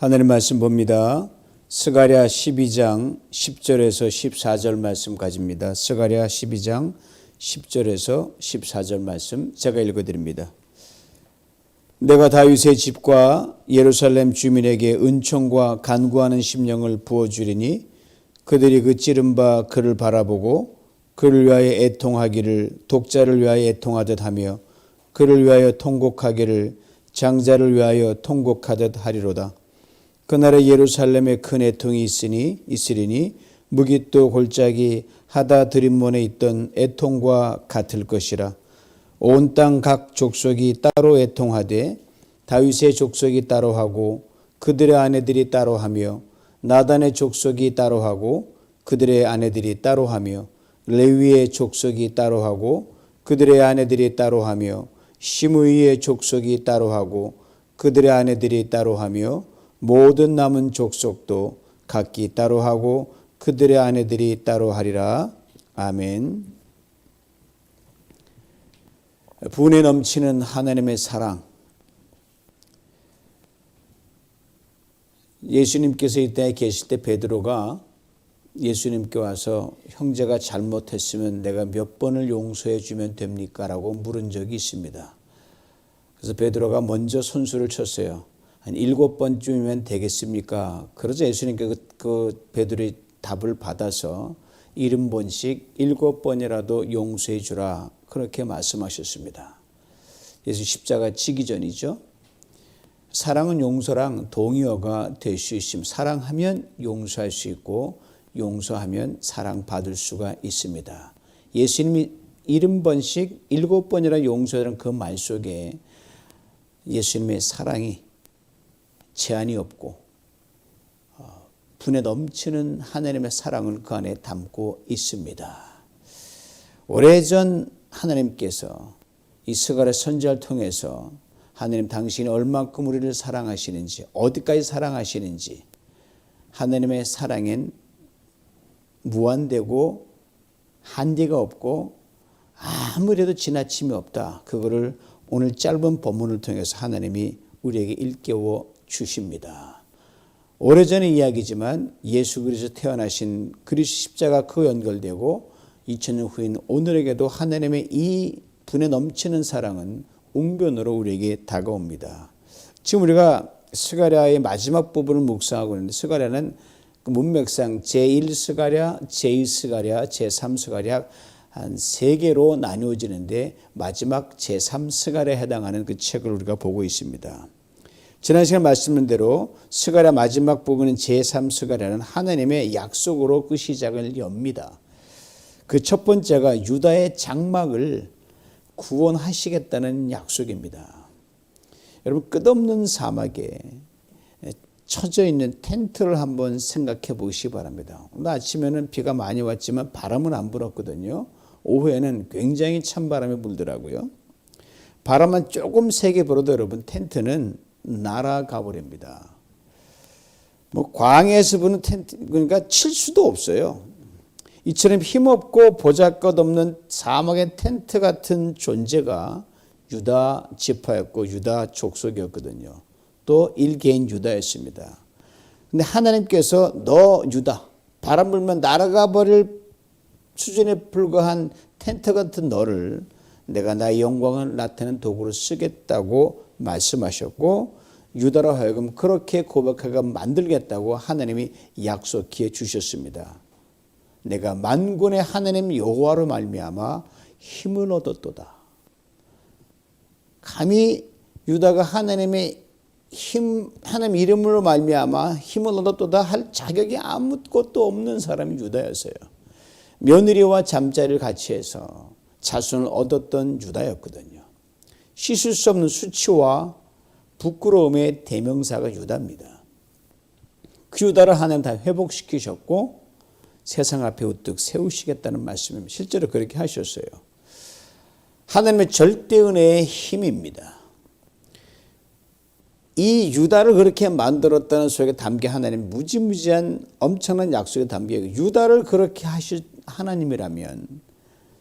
하늘의 말씀 봅니다. 스가랴 12장 10절에서 14절 말씀 가집니다. 스가랴 12장 10절에서 14절 말씀 제가 읽어 드립니다. 내가 다윗의 집과 예루살렘 주민에게 은총과 간구하는 심령을 부어 주리니 그들이 그 찌른 바 그를 바라보고 그를 위하여 애통하기를 독자를 위하여 애통하듯 하며 그를 위하여 통곡하기를 장자를 위하여 통곡하듯 하리로다. 그날에 예루살렘에 큰 애통이 있으니 있으리니 무기또 골짜기 하다 드림몬에 있던 애통과 같을 것이라. 온 땅 각 족속이 따로 애통하되 다윗의 족속이 따로 하고 그들의 아내들이 따로 하며 나단의 족속이 따로 하고 그들의 아내들이 따로 하며 레위의 족속이 따로 하고 그들의 아내들이 따로 하며 시므이의 족속이 따로 하고 그들의 아내들이 따로 하며 모든 남은 족속도 각기 따로 하고 그들의 아내들이 따로 하리라. 아멘. 분에 넘치는 하나님의 사랑. 예수님께서 이때 계실 때 베드로가 예수님께 와서 형제가 잘못했으면 내가 몇 번을 용서해 주면 됩니까? 라고 물은 적이 있습니다. 그래서 베드로가 먼저 선수를 쳤어요. 한 일곱 번쯤이면 되겠습니까? 그러자 예수님께 그, 그 베드로의 답을 받아서 일흔 번씩 일곱 번이라도 용서해 주라. 그렇게 말씀하셨습니다. 예수 십자가 지기 전이죠. 사랑은 용서랑 동의어가 될 수 있음. 사랑하면 용서할 수 있고 용서하면 사랑받을 수가 있습니다. 예수님이 일흔 번씩 일곱 번이라 용서라는 그 말 속에 예수님의 사랑이 제한이 없고 어, 분에 넘치는 하나님의 사랑을 그 안에 담고 있습니다. 오래전 하나님께서 이 스가랴 선지자를 통해서 하나님 당신이 얼만큼 우리를 사랑하시는지 어디까지 사랑하시는지 하나님의 사랑엔 무한되고 한계가 없고 아무래도 지나침이 없다. 그거를 오늘 짧은 본문을 통해서 하나님이 우리에게 일깨워 주십니다. 오래전의 이야기지만 예수 그리스도 태어나신 그리스도 십자가 그 연결되고 2000년 후인 오늘에게도 하나님의 이 분에 넘치는 사랑은 웅변으로 우리에게 다가옵니다. 지금 우리가 스가랴의 마지막 부분을 묵상하고 있는데 스가랴는 그 문맥상 제1 스가랴, 제2 스가랴, 제3 스가랴 한 세 개로 나누어지는데 마지막 제3 스가랴에 해당하는 그 책을 우리가 보고 있습니다. 지난 시간 말씀드린 대로 스가랴 마지막 부분은 제3 스가랴는 하나님의 약속으로 그 시작을 엽니다. 그 첫 번째가 유다의 장막을 구원하시겠다는 약속입니다. 여러분 끝없는 사막에 쳐져 있는 텐트를 한번 생각해 보시기 바랍니다. 오늘 아침에는 비가 많이 왔지만 바람은 안 불었거든요. 오후에는 굉장히 찬바람이 불더라고요. 바람만 조금 세게 불어도 여러분 텐트는 날아가 버립니다. 뭐 광야에서 부는 텐트 그러니까 칠 수도 없어요. 이처럼 힘없고 보잘것없는 사막의 텐트 같은 존재가 유다 지파였고 유다 족속이었거든요. 또 일개인 유다였습니다. 근데 하나님께서 너 유다 바람 불면 날아가 버릴 수준에 불과한 텐트 같은 너를 내가 나의 영광을 나타내는 도구로 쓰겠다고 말씀하셨고 유다로 하여금 그렇게 고백하게 만들겠다고 하나님이 약속해 주셨습니다. 내가 만군의 하나님 여호와로 말미암아 힘을 얻었도다. 감히 유다가 하나님의 힘 하나님 이름으로 말미암아 힘을 얻었도다 할 자격이 아무것도 없는 사람이 유다였어요. 며느리와 잠자리를 같이 해서 자손을 얻었던 유다였거든요. 씻을 수 없는 수치와 부끄러움의 대명사가 유다입니다. 그 유다를 하나님 다 회복시키셨고 세상 앞에 우뚝 세우시겠다는 말씀입니다. 실제로 그렇게 하셨어요. 하나님의 절대 은혜의 힘입니다. 이 유다를 그렇게 만들었다는 속에 담겨 하나님 무지무지한 엄청난 약속에 담겨 유다를 그렇게 하실 하나님이라면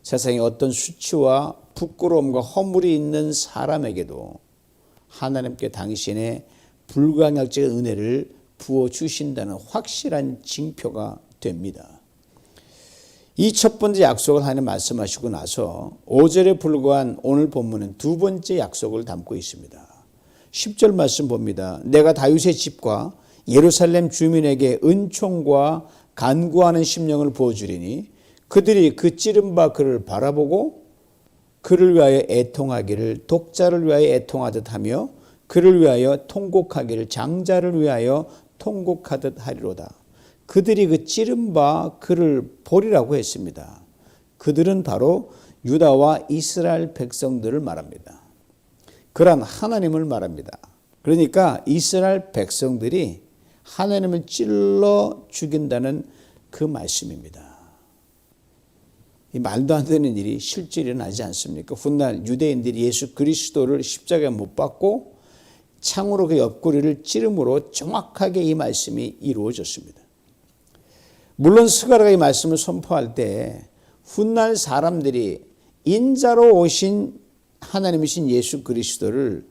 세상에 어떤 수치와 부끄러움과 허물이 있는 사람에게도 하나님께 당신의 불가항력적인 은혜를 부어 주신다는 확실한 징표가 됩니다. 이 첫 번째 약속을 하나님 말씀하시고 나서 5절에 불과한 오늘 본문은 두 번째 약속을 담고 있습니다. 10절 말씀 봅니다. 내가 다윗의 집과 예루살렘 주민에게 은총과 간구하는 심령을 부어주리니 그들이 그 찌른 바 그를 바라보고 그를 위하여 애통하기를 독자를 위하여 애통하듯 하며 그를 위하여 통곡하기를 장자를 위하여 통곡하듯 하리로다. 그들이 그 찌른 바 그를 보리라고 했습니다. 그들은 바로 유다와 이스라엘 백성들을 말합니다. 그런 하나님을 말합니다. 그러니까 이스라엘 백성들이 하나님을 찔러 죽인다는 그 말씀입니다. 이 말도 안 되는 일이 실제 일어나지 않습니까? 훗날 유대인들이 예수 그리스도를 십자가에 못 박고 창으로 그 옆구리를 찌름으로 정확하게 이 말씀이 이루어졌습니다. 물론 스가랴가 이 말씀을 선포할 때 훗날 사람들이 인자로 오신 하나님이신 예수 그리스도를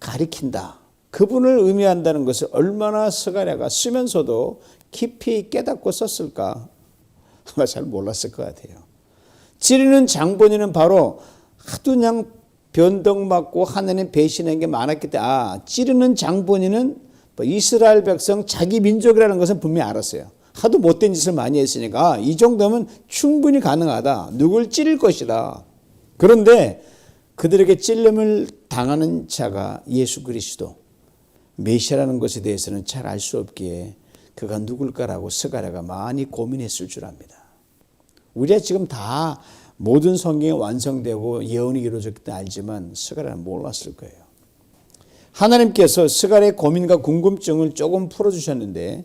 가리킨다. 그분을 의미한다는 것을 얼마나 스가랴가 쓰면서도 깊이 깨닫고 썼을까? 아마 잘 몰랐을 것 같아요. 찌르는 장본인은 바로 하도 그냥 변덕받고 하나님 배신한 게 많았기 때문에 아, 찌르는 장본인은 뭐 이스라엘 백성 자기 민족이라는 것은 분명히 알았어요. 하도 못된 짓을 많이 했으니까 아, 이 정도면 충분히 가능하다. 누굴 찌를 것이다. 그런데 그들에게 찔림을 당하는 자가 예수 그리스도 메시아라는 것에 대해서는 잘 알 수 없기에 그가 누굴까라고 스가랴가 많이 고민했을 줄 압니다. 우리가 지금 다 모든 성경이 완성되고 예언이 이루어졌기 때문에 알지만 스가랴는 몰랐을 거예요. 하나님께서 스가랴의 고민과 궁금증을 조금 풀어주셨는데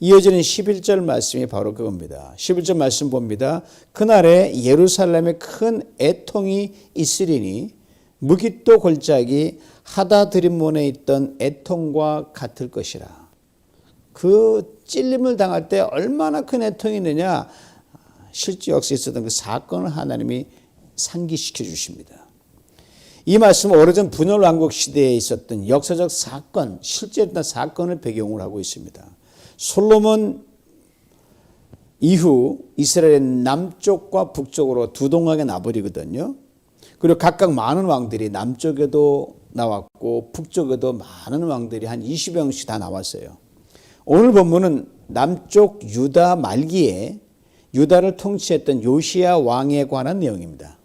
이어지는 11절 말씀이 바로 그겁니다. 11절 말씀 봅니다. 그날에 예루살렘에 큰 애통이 있으리니 무기또 골짜기 하다드림몬에 있던 애통과 같을 것이라. 그 찔림을 당할 때 얼마나 큰 애통이 있느냐 실제 역사에 있었던 그 사건을 하나님이 상기시켜 주십니다. 이 말씀은 오래전 분열 왕국 시대에 있었던 역사적 사건, 실제 있던 사건을 배경으로 하고 있습니다. 솔로몬 이후 이스라엘의 남쪽과 북쪽으로 두 동강에 나버리거든요. 그리고 각각 많은 왕들이 남쪽에도 나왔고 북쪽에도 많은 왕들이 한 20여 명씩 다 나왔어요. 오늘 본문은 남쪽 유다 말기에 유다를 통치했던 요시야 왕에 관한 내용입니다.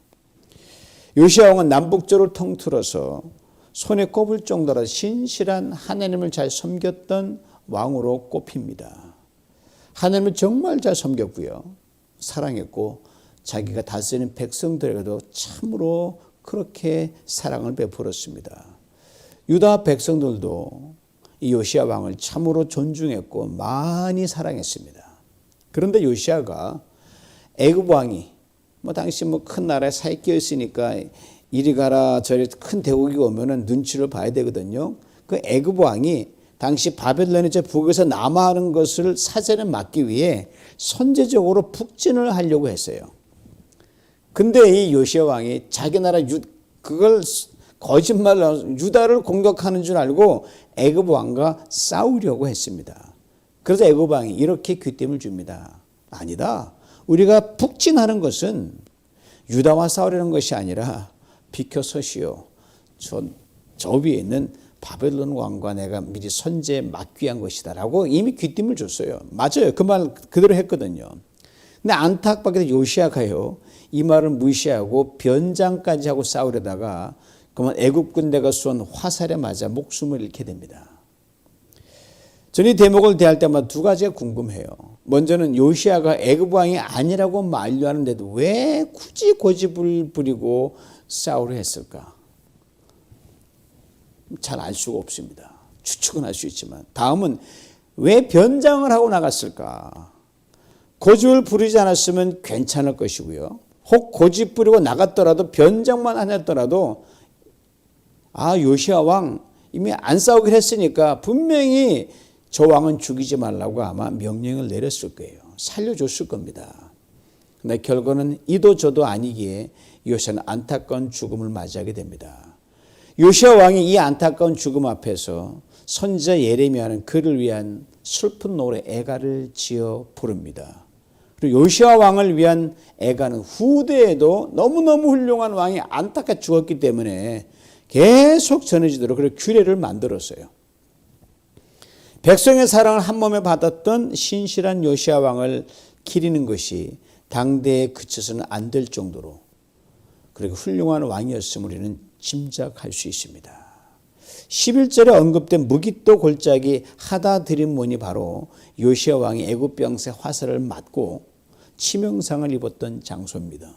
요시야 왕은 남북쪽을 통틀어서 손에 꼽을 정도로 신실한 하나님을 잘 섬겼던 왕으로 꼽힙니다. 하나님을 정말 잘 섬겼고요. 사랑했고 자기가 다스리는 백성들에게도 참으로 그렇게 사랑을 베풀었습니다. 유다 백성들도 이 요시아 왕을 참으로 존중했고 많이 사랑했습니다. 그런데 요시아가 애굽 왕이 뭐 당시 뭐 큰 나라에 사이끼였으니까 이리 가라 저리 큰 대국이 오면은 눈치를 봐야 되거든요. 그 애굽 왕이 당시 바벨론의 저 북에서 남하하는 것을 사전에 막기 위해 선제적으로 북진을 하려고 했어요. 근데 이 요시아 왕이 자기 나라 유 그걸 거짓말로 유다를 공격하는 줄 알고 애굽 왕과 싸우려고 했습니다. 그래서 애굽 왕이 이렇게 귀띔을 줍니다. 아니다. 우리가 북진하는 것은 유다와 싸우려는 것이 아니라 비켜서시오. 저, 저 위에 있는 바벨론 왕과 내가 미리 선제 막귀한 것이다라고 이미 귀띔을 줬어요. 맞아요. 그 말 그대로 했거든요. 근데 안타깝게도 요시아가요. 이 말을 무시하고 변장까지 하고 싸우려다가 그만 애굽 군대가 쏜 화살에 맞아 목숨을 잃게 됩니다. 저는 이 대목을 대할 때마다 두 가지가 궁금해요. 먼저는 요시아가 애굽 왕이 아니라고 만류하는데도 왜 굳이 고집을 부리고 싸우려 했을까? 잘 알 수가 없습니다. 추측은 할 수 있지만 다음은 왜 변장을 하고 나갔을까? 고집을 부리지 않았으면 괜찮을 것이고요. 혹 고집 부리고 나갔더라도 변장만 하였더라도 아 요시아 왕 이미 안 싸우기로 했으니까 분명히 저 왕은 죽이지 말라고 아마 명령을 내렸을 거예요. 살려줬을 겁니다. 근데 결과는 이도 저도 아니기에 요시아는 안타까운 죽음을 맞이하게 됩니다. 요시아 왕이 이 안타까운 죽음 앞에서 선지자 예레미야는 그를 위한 슬픈 노래 애가를 지어 부릅니다. 그리고 요시아 왕을 위한 애가는 후대에도 너무너무 훌륭한 왕이 안타깝게 죽었기 때문에 계속 전해지도록 그런 규례를 만들었어요. 백성의 사랑을 한 몸에 받았던 신실한 요시아 왕을 기리는 것이 당대에 그쳐서는 안 될 정도로 그리고 훌륭한 왕이었음을 우리는 짐작할 수 있습니다. 11절에 언급된 무기또 골짜기 하다드림몬이 바로 요시아 왕이 애굽 병세 화살을 맞고 치명상을 입었던 장소입니다.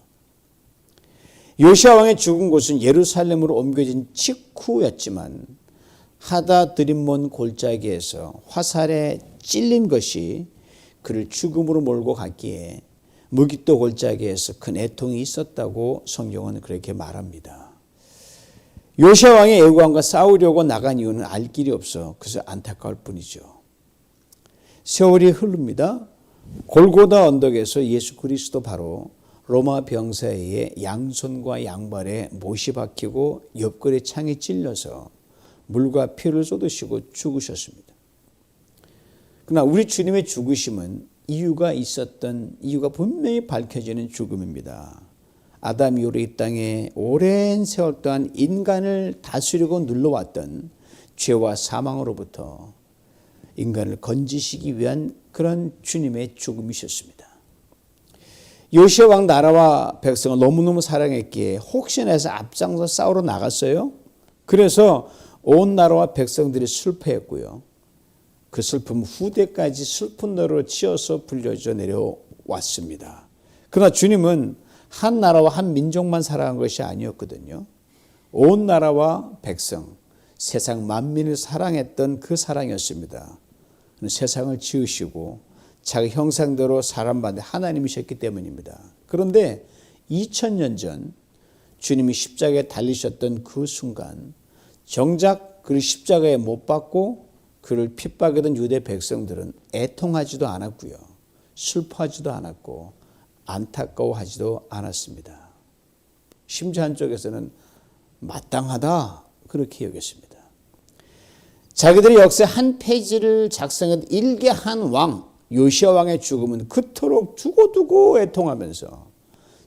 요시아 왕의 죽은 곳은 예루살렘으로 옮겨진 직후였지만 하다드림몬 골짜기에서 화살에 찔린 것이 그를 죽음으로 몰고 갔기에 무기또 골짜기에서 큰 애통이 있었다고 성경은 그렇게 말합니다. 요시아 왕이 애굽 왕과 싸우려고 나간 이유는 알 길이 없어 그래서 안타까울 뿐이죠. 세월이 흐릅니다. 골고다 언덕에서 예수 그리스도 바로 로마 병사의 양손과 양발에 못이 박히고 옆구리 창이 찔려서 물과 피를 쏟으시고 죽으셨습니다. 그러나 우리 주님의 죽으심은 이유가 있었던 이유가 분명히 밝혀지는 죽음입니다. 아담 이후로 이 땅에 오랜 세월 동안 인간을 다스리고 눌러왔던 죄와 사망으로부터 인간을 건지시기 위한 그런 주님의 죽음이셨습니다. 요시아 왕 나라와 백성을 너무너무 사랑했기에 혹시나 해서 앞장서 싸우러 나갔어요. 그래서 온 나라와 백성들이 슬퍼했고요. 그 슬픔 후대까지 슬픈 노래로 치어서 불려져 내려왔습니다. 그러나 주님은 한 나라와 한 민족만 사랑한 것이 아니었거든요. 온 나라와 백성, 세상 만민을 사랑했던 그 사랑이었습니다. 세상을 지으시고 자기 형상대로 사람 받는 하나님이셨기 때문입니다. 그런데 2000년 전 주님이 십자가에 달리셨던 그 순간 정작 그를 십자가에 못 박고 그를 핍박하던 유대 백성들은 애통하지도 않았고요. 슬퍼하지도 않았고 안타까워하지도 않았습니다. 심지어 한쪽에서는 마땅하다 그렇게 여겼습니다. 자기들의 역사 한 페이지를 작성한 일개 한 왕, 요시아 왕의 죽음은 그토록 두고두고 애통하면서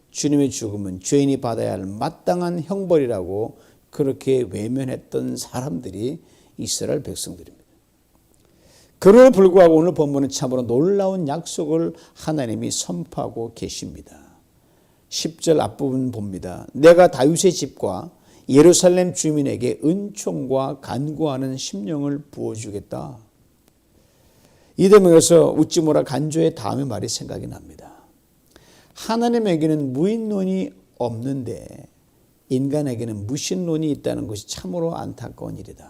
주님의 죽음은 죄인이 받아야 할 마땅한 형벌이라고 그렇게 외면했던 사람들이 이스라엘 백성들입니다. 그럼에도 불구하고 오늘 본문은 참으로 놀라운 약속을 하나님이 선포하고 계십니다. 10절 앞부분 봅니다. 내가 다윗의 집과 예루살렘 주민에게 은총과 간구하는 심령을 부어주겠다. 이 대목에서 웃지 모라 간조의 다음의 말이 생각이 납니다. 하나님에게는 무인론이 없는데 인간에게는 무신론이 있다는 것이 참으로 안타까운 일이다.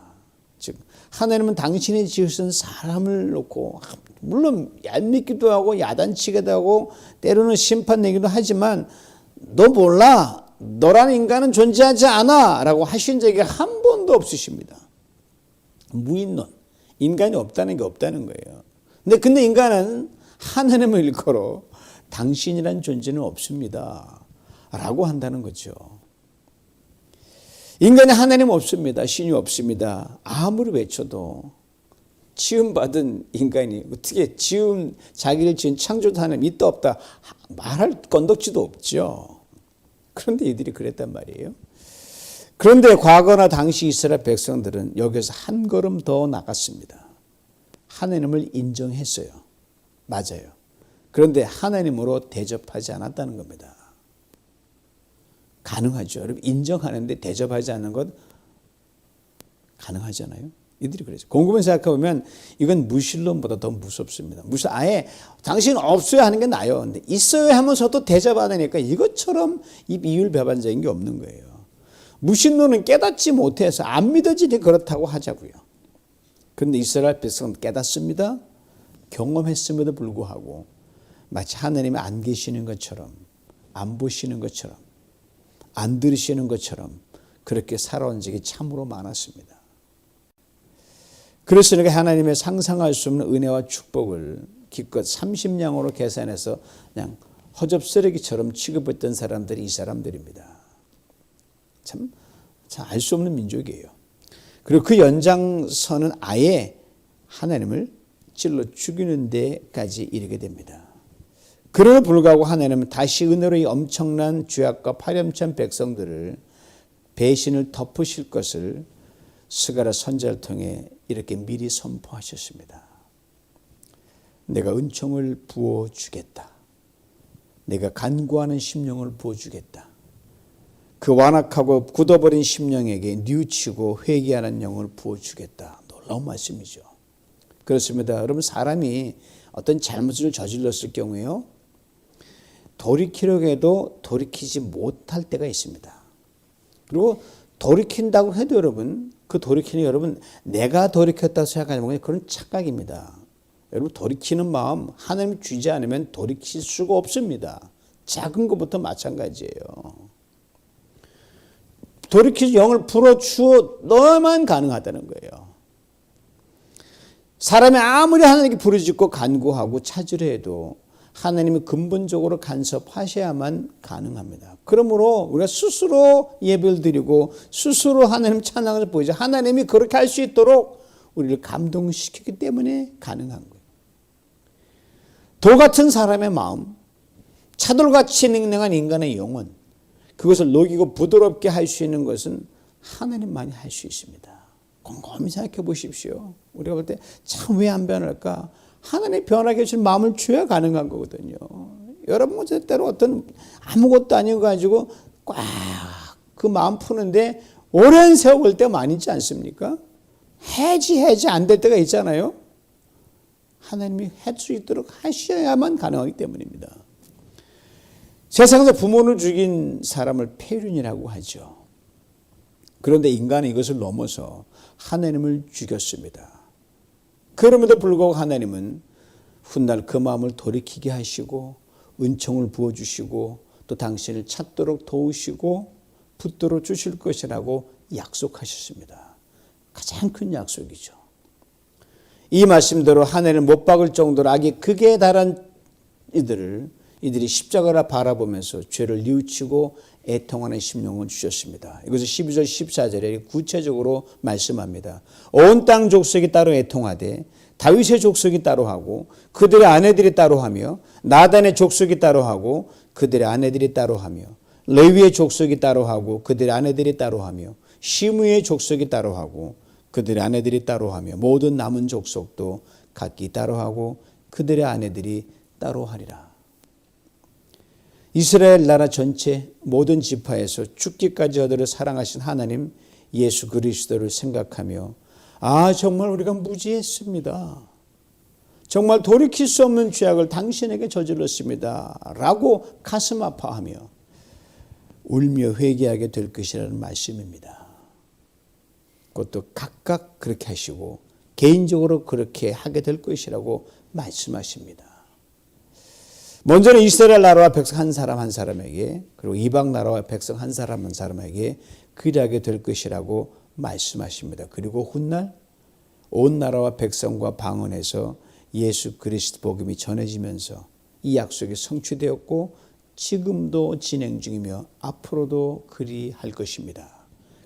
즉 하나님은 당신이 지으신 사람을 놓고 물론 얄밉기도 하고 야단치기도 하고 때로는 심판 내기도 하지만 너 몰라 너라는 인간은 존재하지 않아 라고 하신 적이 한 번도 없으십니다. 무인론 인간이 없다는 게 없다는 거예요. 근데 근데 인간은 하나님을 일컬어 당신이란 존재는 없습니다. 라고 한다는 거죠. 인간이 하나님 없습니다. 신이 없습니다. 아무리 외쳐도 지음받은 인간이 어떻게 지음 자기를 지은 창조도 하나님 있다 없다 말할 건덕지도 없죠. 그런데 이들이 그랬단 말이에요. 그런데 과거나 당시 이스라엘 백성들은 여기서 한 걸음 더 나갔습니다. 하나님을 인정했어요. 맞아요. 그런데 하나님으로 대접하지 않았다는 겁니다. 가능하죠. 여러분 인정하는데 대접하지 않는 것 가능하잖아요. 이들이 그래서 곰곰이 생각해보면 이건 무신론보다 더 무섭습니다. 무슨 아예 당신 없어야 하는 게 나요. 근데 있어야 하면서도 대접하니까 이것처럼 이 비율배반적인 게 없는 거예요. 무신론은 깨닫지 못해서 안 믿어지니 그렇다고 하자고요. 그런데 이스라엘 백성은 깨닫습니다. 경험했음에도 불구하고 마치 하나님이 안 계시는 것처럼 안 보시는 것처럼 안 들으시는 것처럼 그렇게 살아온 적이 참으로 많았습니다. 그래서 내가 하나님의 상상할 수 없는 은혜와 축복을 기껏 30냥으로 계산해서 그냥 허접 쓰레기처럼 취급했던 사람들이 이 사람들입니다. 참, 알수 없는 민족이에요. 그리고 그 연장선은 아예 하나님을 찔러 죽이는 데까지 이르게 됩니다. 그럼에도 불구하고 하나님은 다시 은혜로 이 엄청난 죄악과 파렴치한 백성들을 배신을 덮으실 것을 스가라 선자를 통해 이렇게 미리 선포하셨습니다. 내가 은총을 부어 주겠다. 내가 간구하는 심령을 부어 주겠다. 그 완악하고 굳어버린 심령에게 뉘우치고 회개하는 영을 부어 주겠다. 놀라운 말씀이죠. 그렇습니다. 여러분 사람이 어떤 잘못을 저질렀을 경우에요. 돌이키려고 해도 돌이키지 못할 때가 있습니다. 그리고 돌이킨다고 해도 여러분 그 돌이키는 여러분 내가 돌이켰다고 생각하는 건 그런 착각입니다. 여러분 돌이키는 마음 하나님 주지 않으면 돌이킬 수가 없습니다. 작은 것부터 마찬가지예요. 돌이킬 영을 불어주어 너만 가능하다는 거예요. 사람이 아무리 하나님께 부르짖고 간구하고 찾으려 해도 하나님이 근본적으로 간섭하셔야만 가능합니다. 그러므로 우리가 스스로 예배를 드리고 스스로 하나님 찬양을 보이죠. 하나님이 그렇게 할 수 있도록 우리를 감동시키기 때문에 가능한 거예요. 돌 같은 사람의 마음, 차돌같이 냉랭한 인간의 영혼, 그것을 녹이고 부드럽게 할 수 있는 것은 하나님만이 할 수 있습니다. 곰곰이 생각해 보십시오. 우리가 볼 때 참 왜 안 변할까? 하나님 변하게 해줄 마음을 줘야 가능한 거거든요. 여러분 때로 어떤 아무것도 아니고 가지고 꽉 그 마음 푸는데 오랜 세월 걸때 많이 있지 않습니까? 해지 해지 안 될 때가 있잖아요. 하나님이 할수 있도록 하셔야만 가능하기 때문입니다. 세상에서 부모를 죽인 사람을 폐륜이라고 하죠. 그런데 인간은 이것을 넘어서 하나님을 죽였습니다. 그럼에도 불구하고 하나님은 훗날 그 마음을 돌이키게 하시고 은총을 부어주시고 또 당신을 찾도록 도우시고 붙들어 주실 것이라고 약속하셨습니다. 가장 큰 약속이죠. 이 말씀대로 하늘을 못 박을 정도로 악이 극에 달한 이들을 이들이 십자가를 바라보면서 죄를 뉘우치고 애통하는 심령을 주셨습니다. 이것을 12절 14절에 구체적으로 말씀합니다. 온 땅 족속이 따로 애통하되 다윗의 족속이 따로 하고 그들의 아내들이 따로 하며 나단의 족속이 따로 하고 그들의 아내들이 따로 하며 레위의 족속이 따로 하고 그들의 아내들이 따로 하며 시므의 족속이 따로 하고 그들의 아내들이 따로 하며 모든 남은 족속도 각기 따로 하고 그들의 아내들이 따로 하리라. 이스라엘 나라 전체 모든 지파에서 죽기까지 저들을 사랑하신 하나님 예수 그리스도를 생각하며 아 정말 우리가 무지했습니다. 정말 돌이킬 수 없는 죄악을 당신에게 저질렀습니다. 라고 가슴 아파하며 울며 회개하게 될 것이라는 말씀입니다. 그것도 각각 그렇게 하시고 개인적으로 그렇게 하게 될 것이라고 말씀하십니다. 먼저는 이스라엘 나라와 백성 한 사람 한 사람에게 그리고 이방 나라와 백성 한 사람 한 사람에게 그리하게 될 것이라고 말씀하십니다. 그리고 훗날 온 나라와 백성과 방언에서 예수 그리스도 복음이 전해지면서 이 약속이 성취되었고 지금도 진행 중이며 앞으로도 그리 할 것입니다.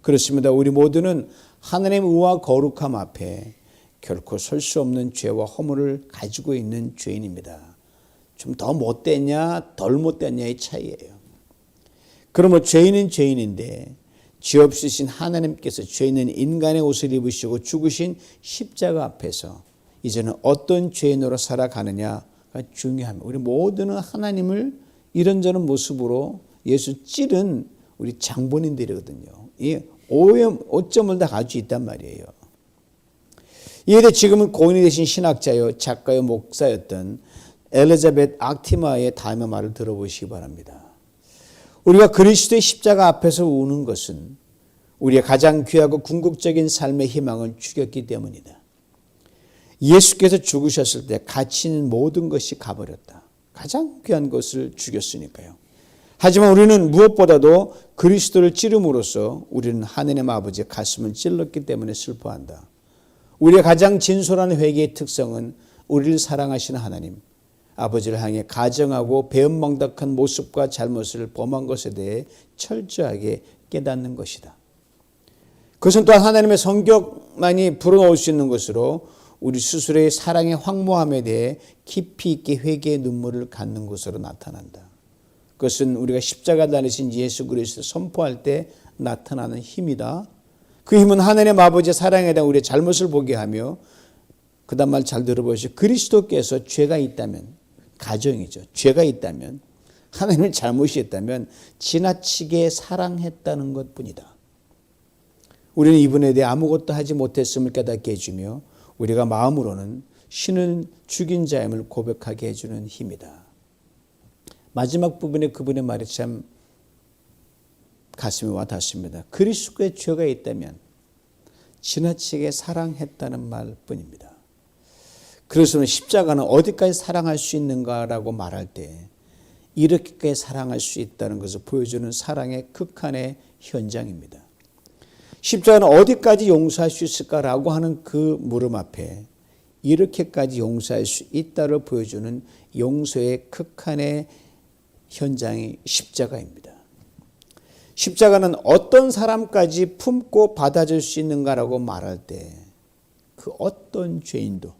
그렇습니다. 우리 모두는 하나님의 의와 거룩함 앞에 결코 설 수 없는 죄와 허물을 가지고 있는 죄인입니다. 좀 더 못됐냐, 덜 못됐냐의 차이예요. 그러면 죄인은 죄인인데 죄 없으신 하나님께서 죄 있는 인간의 옷을 입으시고 죽으신 십자가 앞에서 이제는 어떤 죄인으로 살아가느냐가 중요합니다. 우리 모두는 하나님을 이런저런 모습으로 예수 찌른 우리 장본인들이거든요. 이 오염, 오점을 다 가지고 있단 말이에요. 이에 지금은 고인이 되신 신학자요, 작가요, 목사였던 엘리자벳 악티마의 다음의 말을 들어보시기 바랍니다. 우리가 그리스도의 십자가 앞에서 우는 것은 우리의 가장 귀하고 궁극적인 삶의 희망을 죽였기 때문이다. 예수께서 죽으셨을 때 가치 있는 모든 것이 가버렸다. 가장 귀한 것을 죽였으니까요. 하지만 우리는 무엇보다도 그리스도를 찌름으로써 우리는 하느님 아버지의 가슴을 찔렀기 때문에 슬퍼한다. 우리의 가장 진솔한 회개의 특성은 우리를 사랑하시는 하나님, 아버지를 향해 가정하고 배은망덕한 모습과 잘못을 범한 것에 대해 철저하게 깨닫는 것이다. 그것은 또한 하나님의 성격만이 불어넣을 수 있는 것으로 우리 스스로의 사랑의 황무함에 대해 깊이 있게 회개의 눈물을 갖는 것으로 나타난다. 그것은 우리가 십자가 다니신 예수 그리스도 선포할 때 나타나는 힘이다. 그 힘은 하나님의 아버지의 사랑에 대한 우리의 잘못을 보게 하며 그다음 말 잘 들어보시오. 그리스도께서 죄가 있다면 가정이죠. 죄가 있다면 하나님의 잘못이 있다면 지나치게 사랑했다는 것뿐이다. 우리는 이분에 대해 아무것도 하지 못했음을 깨닫게 해주며 우리가 마음으로는 신을 죽인 자임을 고백하게 해주는 힘이다. 마지막 부분에 그분의 말이 참 가슴에 와 닿습니다. 그리스도의 죄가 있다면 지나치게 사랑했다는 말뿐입니다. 그래서 십자가는 어디까지 사랑할 수 있는가라고 말할 때 이렇게까지 사랑할 수 있다는 것을 보여주는 사랑의 극한의 현장입니다. 십자가는 어디까지 용서할 수 있을까라고 하는 그 물음 앞에 이렇게까지 용서할 수 있다를 보여주는 용서의 극한의 현장이 십자가입니다. 십자가는 어떤 사람까지 품고 받아줄 수 있는가라고 말할 때 그 어떤 죄인도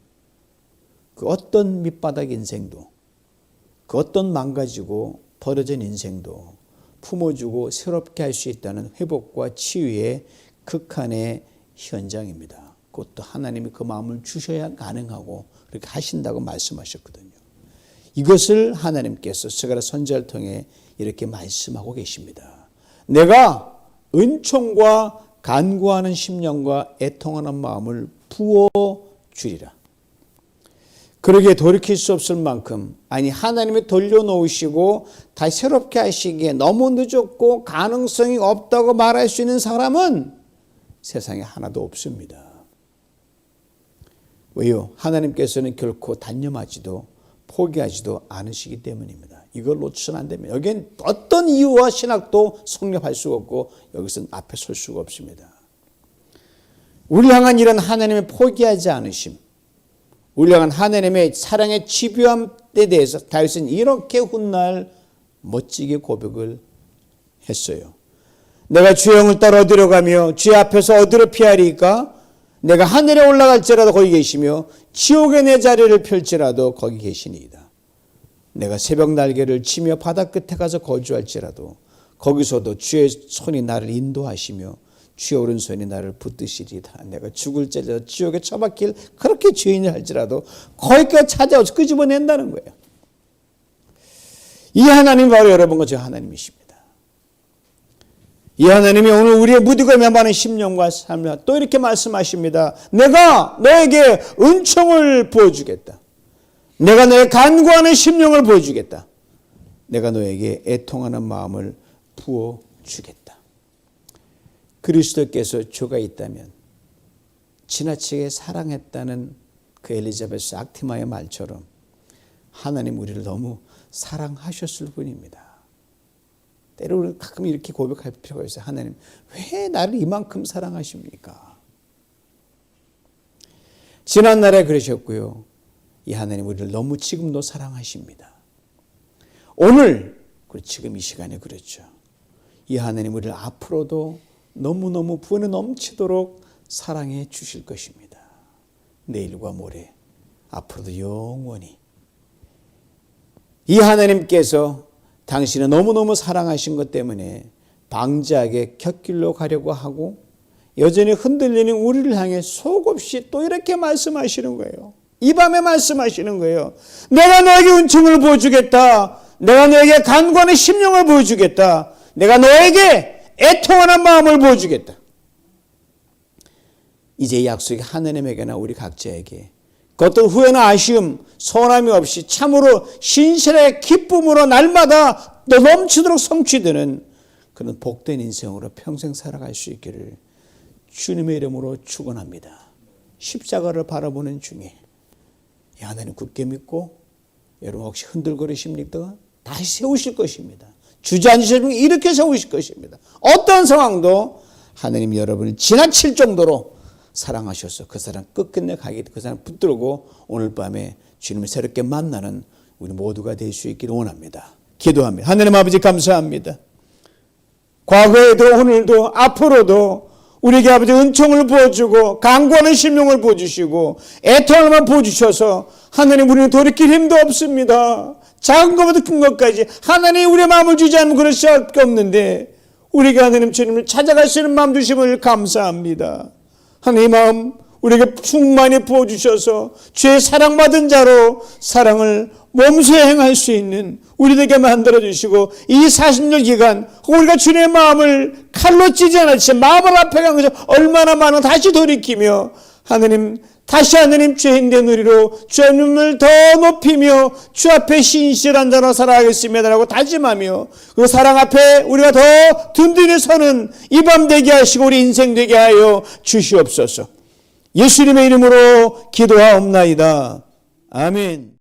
그 어떤 밑바닥 인생도 그 어떤 망가지고 버려진 인생도 품어주고 새롭게 할 수 있다는 회복과 치유의 극한의 현장입니다. 그것도 하나님이 그 마음을 주셔야 가능하고 그렇게 하신다고 말씀하셨거든요. 이것을 하나님께서 스가랴 선지자를 통해 이렇게 말씀하고 계십니다. 내가 은총과 간구하는 심령과 애통하는 마음을 부어 주리라. 그러기에 돌이킬 수 없을 만큼 아니 하나님이 돌려놓으시고 다시 새롭게 하시기에 너무 늦었고 가능성이 없다고 말할 수 있는 사람은 세상에 하나도 없습니다. 왜요? 하나님께서는 결코 단념하지도 포기하지도 않으시기 때문입니다. 이걸 놓치면 안 됩니다. 여기엔 어떤 이유와 신학도 성립할 수가 없고 여기서는 앞에 설 수가 없습니다. 우리 향한 이런 하나님의 포기하지 않으심, 향한 하나님의 사랑의 집요함에 대해서 다윗은 이렇게 훗날 멋지게 고백을 했어요. 내가 주영을 따라 어디로 가며 주 앞에서 어디로 피하리까? 내가 하늘에 올라갈지라도 거기 계시며 지옥에 내 자리를 펼지라도 거기 계시니이다. 내가 새벽 날개를 치며 바다 끝에 가서 거주할지라도 거기서도 주의 손이 나를 인도하시며 주의 오른손이 나를 붙드시리다. 내가 죽을지라도 지옥에 처박힐 그렇게 죄인을 할지라도 거기까지 찾아와서 끄집어낸다는 거예요. 이 하나님 바로 여러분과 저 하나님이십니다. 이 하나님이 오늘 우리의 무디고 매만한 심령과 삶을 또 이렇게 말씀하십니다. 내가 너에게 은총을 부어주겠다. 내가 너의 간구하는 심령을 보여주겠다. 내가 너에게 애통하는 마음을 부어주겠다. 그리스도께서 죄가 있다면 지나치게 사랑했다는 그 엘리자베스 악티마의 말처럼 하나님 우리를 너무 사랑하셨을 뿐입니다. 때로는 가끔 이렇게 고백할 필요가 있어요. 하나님, 왜 나를 이만큼 사랑하십니까? 지난날에 그러셨고요. 이 하나님 우리를 너무 지금도 사랑하십니다. 오늘, 그리고 지금 이 시간에 그렇죠. 이 하나님 우리를 앞으로도 너무너무 부에 넘치도록 사랑해 주실 것입니다. 내일과 모레, 앞으로도 영원히. 이 하나님께서 당신을 너무너무 사랑하신 것 때문에 방지하게 곁길로 가려고 하고 여전히 흔들리는 우리를 향해 속없이 또 이렇게 말씀하시는 거예요. 이 밤에 말씀하시는 거예요. 내가 너에게 은총을 보여주겠다. 내가 너에게 간과의 심령을 보여주겠다. 내가 너에게 애통하는 마음을 보여주겠다. 이제 이 약속이 하나님에게나 우리 각자에게 그 어떤 후회나 아쉬움, 서운함이 없이 참으로 신실의 기쁨으로 날마다 또 넘치도록 성취되는 그런 복된 인생으로 평생 살아갈 수 있기를 주님의 이름으로 축원합니다. 십자가를 바라보는 중에 하나님 굳게 믿고 여러분 혹시 흔들거리십니까? 다시 세우실 것입니다. 주저앉으시면 이렇게 세우실 것입니다. 어떤 상황도 하나님 여러분을 지나칠 정도로 사랑하셔서 그 사람 끝끝내 가게 그 사람 붙들고 오늘 밤에 주님을 새롭게 만나는 우리 모두가 될 수 있기를 원합니다. 기도합니다. 하나님 아버지 감사합니다. 과거에도 오늘도 앞으로도 우리에게 아버지 은총을 부어주고 강구하는 심령을 부어주시고 애통을만 부어주셔서 하나님 우리는 돌이킬 힘도 없습니다. 작은 것부터 큰 것까지 하나님 우리의 마음을 주지 않으면 그럴 수밖에 없는데 우리가 하나님 주님을 찾아갈 수 있는 마음 주심을 감사합니다. 하나님 마음 우리에게 충만히 부어주셔서 죄의 사랑받은 자로 사랑을 몸소 행할 수 있는 우리에게 만들어주시고 이 40년 기간 우리가 주님의 마음을 칼로 찌지 않았지 마음을 앞에 간 것을 얼마나 많은 다시 돌이키며 하나님 다시 하나님 죄인된 우리로 주님을 더 높이며 주 앞에 신실한 자로 살아가겠습니다라고 다짐하며 그 사랑 앞에 우리가 더 든든히 서는 이 밤 되게 하시고 우리 인생 되게 하여 주시옵소서 예수님의 이름으로 기도하옵나이다. 아멘.